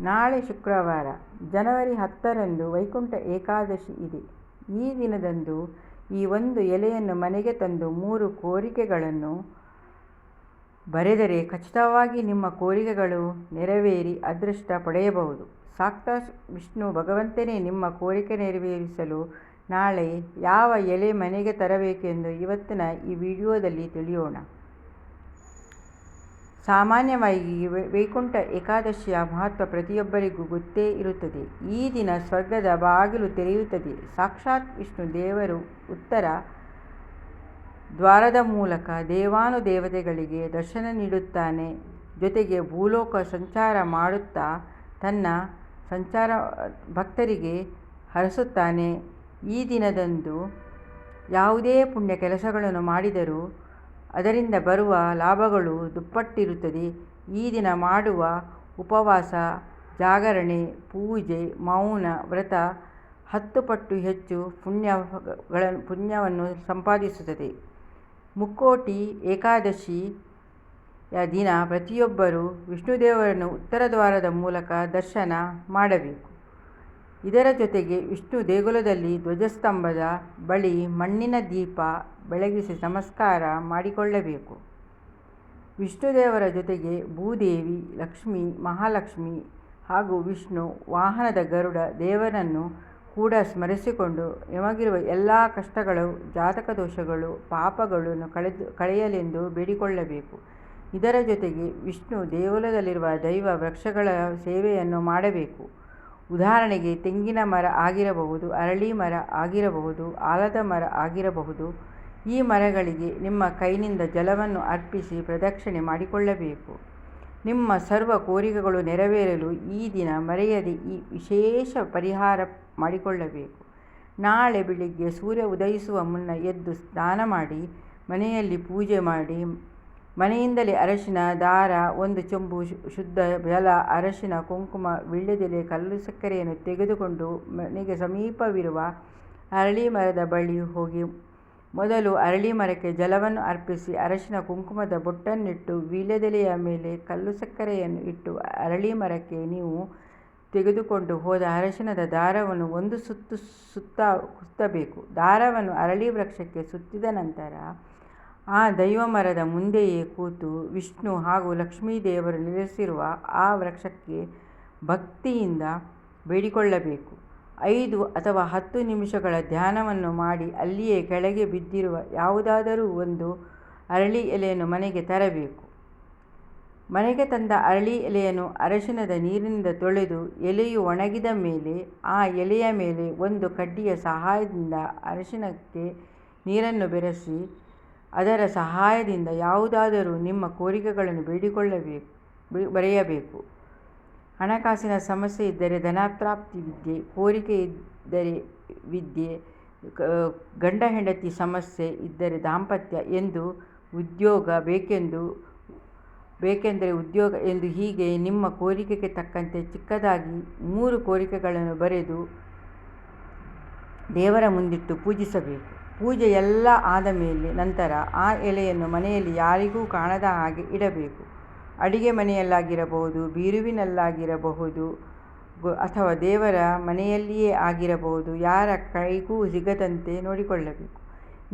ನಾಳೆ ಶುಕ್ರವಾರ, ಜನವರಿ ಹತ್ತರಂದು ವೈಕುಂಠ ಏಕಾದಶಿ ಇದೆ. ಈ ದಿನದಂದು ಈ ಒಂದು ಎಲೆಯನ್ನು ಮನೆಗೆ ತಂದು ಮೂರು ಕೋರಿಕೆಗಳನ್ನು ಬರೆದರೆ ಖಚಿತವಾಗಿ ನಿಮ್ಮ ಕೋರಿಕೆಗಳು ನೆರವೇರಿ ಅದೃಷ್ಟ ಪಡೆಯಬಹುದು. ಸಾಕ್ಷಾತ್ ವಿಷ್ಣು ಭಗವಂತನೇ ನಿಮ್ಮ ಕೋರಿಕೆ ನೆರವೇರಿಸಲು ನಾಳೆ ಯಾವ ಎಲೆ ಮನೆಗೆ ತರಬೇಕೆಂದು ಇವತ್ತಿನ ಈ ವಿಡಿಯೋದಲ್ಲಿ ತಿಳಿಯೋಣ. ಸಾಮಾನ್ಯವಾಗಿ ವೈಕುಂಠ ಏಕಾದಶಿಯ ಮಹತ್ವ ಪ್ರತಿಯೊಬ್ಬರಿಗೂ ಗೊತ್ತೇ ಇರುತ್ತದೆ. ಈ ದಿನ ಸ್ವರ್ಗದ ಬಾಗಿಲು ತೆರೆಯುತ್ತದೆ. ಸಾಕ್ಷಾತ್ ವಿಷ್ಣು ದೇವರು ಉತ್ತರ ದ್ವಾರದ ಮೂಲಕ ದೇವಾನುದೇವತೆಗಳಿಗೆ ದರ್ಶನ ನೀಡುತ್ತಾನೆ. ಜೊತೆಗೆ ಭೂಲೋಕ ಸಂಚಾರ ಮಾಡುತ್ತಾ ತನ್ನ ಸಂಚಾರ, ಭಕ್ತರಿಗೆ ಹರಸುತ್ತಾನೆ. ಈ ದಿನದಂದು ಯಾವುದೇ ಪುಣ್ಯ ಕೆಲಸಗಳನ್ನು ಮಾಡಿದರೂ ಅದರಿಂದ ಬರುವ ಲಾಭಗಳು ದುಪ್ಪಟ್ಟಿರುತ್ತದೆ. ಈ ದಿನ ಮಾಡುವ ಉಪವಾಸ, ಜಾಗರಣೆ, ಪೂಜೆ, ಮೌನ, ವ್ರತ ಹತ್ತು ಪಟ್ಟು ಹೆಚ್ಚು ಪುಣ್ಯಗಳ ಪುಣ್ಯವನ್ನು ಸಂಪಾದಿಸುತ್ತದೆ. ಮುಕ್ಕೋಟಿ ಏಕಾದಶಿಯ ದಿನ ಪ್ರತಿಯೊಬ್ಬರೂ ವಿಷ್ಣುದೇವರನ್ನು ಉತ್ತರ ದ್ವಾರದ ಮೂಲಕ ದರ್ಶನ ಮಾಡಬೇಕು. ಇದರ ಜೊತೆಗೆ ವಿಷ್ಣು ದೇಗುಲದಲ್ಲಿ ಧ್ವಜಸ್ತಂಭದ ಬಳಿ ಮಣ್ಣಿನ ದೀಪ ಬೆಳಗಿಸಿ ನಮಸ್ಕಾರ ಮಾಡಿಕೊಳ್ಳಬೇಕು. ವಿಷ್ಣು ದೇವರ ಜೊತೆಗೆ ಭೂದೇವಿ, ಲಕ್ಷ್ಮಿ, ಮಹಾಲಕ್ಷ್ಮಿ ಹಾಗೂ ವಿಷ್ಣು ವಾಹನದ ಗರುಡ ದೇವರನ್ನು ಕೂಡ ಸ್ಮರಿಸಿಕೊಂಡು ನಿಮಗಿರುವ ಎಲ್ಲ ಕಷ್ಟಗಳು, ಜಾತಕ ದೋಷಗಳು, ಪಾಪಗಳನ್ನು ಕಳೆದು ಕಳೆಯಲೆಂದು ಬೇಡಿಕೊಳ್ಳಬೇಕು. ಇದರ ಜೊತೆಗೆ ವಿಷ್ಣು ದೇಗುಲದಲ್ಲಿರುವ ದೈವ ವೃಕ್ಷಗಳ ಸೇವೆಯನ್ನು ಮಾಡಬೇಕು. ಉದಾಹರಣೆಗೆ ತೆಂಗಿನ ಮರ ಆಗಿರಬಹುದು, ಅರಳಿ ಮರ ಆಗಿರಬಹುದು, ಆಲದ ಮರ ಆಗಿರಬಹುದು. ಈ ಮರಗಳಿಗೆ ನಿಮ್ಮ ಕೈನಿಂದ ಜಲವನ್ನು ಅರ್ಪಿಸಿ ಪ್ರದಕ್ಷಿಣೆ ಮಾಡಿಕೊಳ್ಳಬೇಕು. ನಿಮ್ಮ ಸರ್ವ ಕೋರಿಕೆಗಳು ನೆರವೇರಲು ಈ ದಿನ ಮರೆಯದೆ ಈ ವಿಶೇಷ ಪರಿಹಾರ ಮಾಡಿಕೊಳ್ಳಬೇಕು. ನಾಳೆ ಬೆಳಿಗ್ಗೆ ಸೂರ್ಯ ಉದಯಿಸುವ ಮುನ್ನ ಎದ್ದು ಸ್ನಾನ ಮಾಡಿ, ಮನೆಯಲ್ಲಿ ಪೂಜೆ ಮಾಡಿ ಮನೆಯಿಂದಲೇ ಅರಶಿನ, ದಾರ, ಒಂದು ಚೊಂಬು ಶುದ್ಧ ಜಲ, ಅರಶಿನ, ಕುಂಕುಮ, ವೀಳ್ಯದೆಲೆ, ಕಲ್ಲು ಸಕ್ಕರೆಯನ್ನು ತೆಗೆದುಕೊಂಡು ಮನೆಗೆ ಸಮೀಪವಿರುವ ಅರಳಿ ಮರದ ಬಳಿ ಹೋಗಿ ಮೊದಲು ಅರಳಿ ಮರಕ್ಕೆ ಜಲವನ್ನು ಅರ್ಪಿಸಿ ಅರಶಿನ, ಕುಂಕುಮದ ಬೊಟ್ಟನ್ನಿಟ್ಟು ವೀಳ್ಯದೆಲೆಯ ಮೇಲೆ ಕಲ್ಲು ಸಕ್ಕರೆಯನ್ನು ಇಟ್ಟು ಅರಳಿ ಮರಕ್ಕೆ ನೀವು ತೆಗೆದುಕೊಂಡು ಹೋದ ಅರಶಿನದ ದಾರವನ್ನು ಒಂದು ಸುತ್ತು ಸುತ್ತ ಸುತ್ತಬೇಕು ದಾರವನ್ನು ಅರಳಿ ವೃಕ್ಷಕ್ಕೆ ಸುತ್ತಿದ ನಂತರ ಆ ದೈವ ಮರದ ಮುಂದೆಯೇ ಕೂತು ವಿಷ್ಣು ಹಾಗೂ ಲಕ್ಷ್ಮೀದೇವರು ನೆಲೆಸಿರುವ ಆ ವೃಕ್ಷಕ್ಕೆ ಭಕ್ತಿಯಿಂದ ಬೇಡಿಕೊಳ್ಳಬೇಕು. ಐದು ಅಥವಾ ಹತ್ತು ನಿಮಿಷಗಳ ಧ್ಯಾನವನ್ನು ಮಾಡಿ ಅಲ್ಲಿಯೇ ಕೆಳಗೆ ಬಿದ್ದಿರುವ ಯಾವುದಾದರೂ ಒಂದು ಅರಳಿ ಎಲೆಯನ್ನು ಮನೆಗೆ ತರಬೇಕು. ಮನೆಗೆ ತಂದ ಅರಳಿ ಎಲೆಯನ್ನು ಅರಶಿನದ ನೀರಿನಿಂದ ತೊಳೆದು ಎಲೆಯು ಒಣಗಿದ ಮೇಲೆ ಆ ಎಲೆಯ ಮೇಲೆ ಒಂದು ಕಡ್ಡಿಯ ಸಹಾಯದಿಂದ ಅರಶಿನಕ್ಕೆ ನೀರನ್ನು ಬೆರೆಸಿ ಅದರ ಸಹಾಯದಿಂದ ಯಾವುದಾದರೂ ನಿಮ್ಮ ಕೋರಿಕೆಗಳನ್ನು ಬೇಡಿಕೊಳ್ಳಬೇಕು ಬರೆಯಬೇಕು. ಹಣಕಾಸಿನ ಸಮಸ್ಯೆ ಇದ್ದರೆ ಧನಪ್ರಾಪ್ತಿ ವಿದ್ಯೆ, ಕೋರಿಕೆ ಇದ್ದರೆ ವಿದ್ಯೆ ಗಂಡ ಹೆಂಡತಿ ಸಮಸ್ಯೆ ಇದ್ದರೆ ದಾಂಪತ್ಯ ಎಂದು ಉದ್ಯೋಗ ಬೇಕೆಂದು, ಬೇಕೆಂದರೆ ಉದ್ಯೋಗ ಎಂದು ಹೀಗೆ ನಿಮ್ಮ ಕೋರಿಕೆಗೆ ತಕ್ಕಂತೆ ಚಿಕ್ಕದಾಗಿ ಮೂರು ಕೋರಿಕೆಗಳನ್ನು ಬರೆದು ದೇವರ ಮುಂದಿಟ್ಟು ಪೂಜಿಸಬೇಕು. ಪೂಜೆ ಎಲ್ಲ ಆದ ಮೇಲೆ ನಂತರ ಆ ಎಲೆಯನ್ನು ಮನೆಯಲ್ಲಿ ಯಾರಿಗೂ ಕಾಣದ ಹಾಗೆ ಇಡಬೇಕು. ಅಡಿಗೆ ಮನೆಯಲ್ಲಾಗಿರಬಹುದು, ಬೀರುವಿನಲ್ಲಾಗಿರಬಹುದು ಅಥವಾ ದೇವರ ಮನೆಯಲ್ಲಿಯೇ ಆಗಿರಬಹುದು, ಯಾರ ಕೈಗೂ ಸಿಗದಂತೆ ನೋಡಿಕೊಳ್ಳಬೇಕು.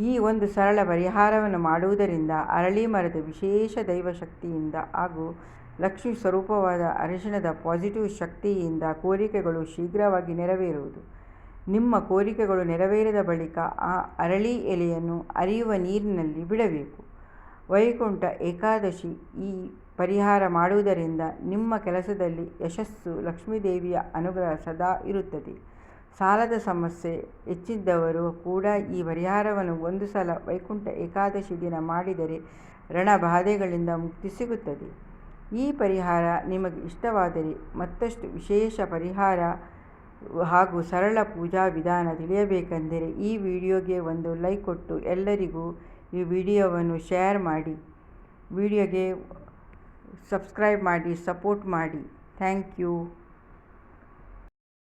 ಈ ಒಂದು ಸರಳ ಪರಿಹಾರವನ್ನು ಮಾಡುವುದರಿಂದ ಅರಳಿ ಮರದ ವಿಶೇಷ ದೈವಶಕ್ತಿಯಿಂದ ಹಾಗೂ ಲಕ್ಷ್ಮಿ ಸ್ವರೂಪವಾದ ಅರಿಶಿಣದ ಪಾಸಿಟಿವ್ ಶಕ್ತಿಯಿಂದ ಕೋರಿಕೆಗಳು ಶೀಘ್ರವಾಗಿ ನೆರವೇರುವುದು. ನಿಮ್ಮ ಕೋರಿಕೆಗಳು ನೆರವೇರಿದ ಬಳಿಕ ಆ ಅರಳಿ ಎಲೆಯನ್ನು ಅರಿಯುವ ನೀರಿನಲ್ಲಿ ಬಿಡಬೇಕು. ವೈಕುಂಠ ಏಕಾದಶಿ ಈ ಪರಿಹಾರ ಮಾಡುವುದರಿಂದ ನಿಮ್ಮ ಕೆಲಸದಲ್ಲಿ ಯಶಸ್ಸು ಲಕ್ಷ್ಮೀದೇವಿಯ ಅನುಗ್ರಹ ಸದಾ ಇರುತ್ತದೆ. ಸಾಲದ ಸಮಸ್ಯೆ ಹೆಚ್ಚಿದ್ದವರು ಕೂಡ ಈ ಪರಿಹಾರವನ್ನು ಒಂದು ಸಲ ವೈಕುಂಠ ಏಕಾದಶಿ ದಿನ ಮಾಡಿದರೆ ರಣಬಾಧೆಗಳಿಂದ ಮುಕ್ತಿ ಸಿಗುತ್ತದೆ. ಈ ಪರಿಹಾರ ನಿಮಗೆ ಇಷ್ಟವಾದರೆ ಮತ್ತಷ್ಟು ವಿಶೇಷ ಪರಿಹಾರ ಹಾಗೂ ಸರಳ ಪೂಜಾ ವಿಧಾನ ತಿಳಿಯಬೇಕೆಂದರೆ ಈ ವಿಡಿಯೋಗೆ ಒಂದು ಲೈಕ್ ಕೊಟ್ಟು ಎಲ್ಲರಿಗೂ ಈ ವಿಡಿಯೋವನ್ನು ಶೇರ್ ಮಾಡಿ. ವಿಡಿಯೋಗೆ ಸಬ್ಸ್ಕ್ರೈಬ್ ಮಾಡಿ, ಸಪೋರ್ಟ್ ಮಾಡಿ. Thank you.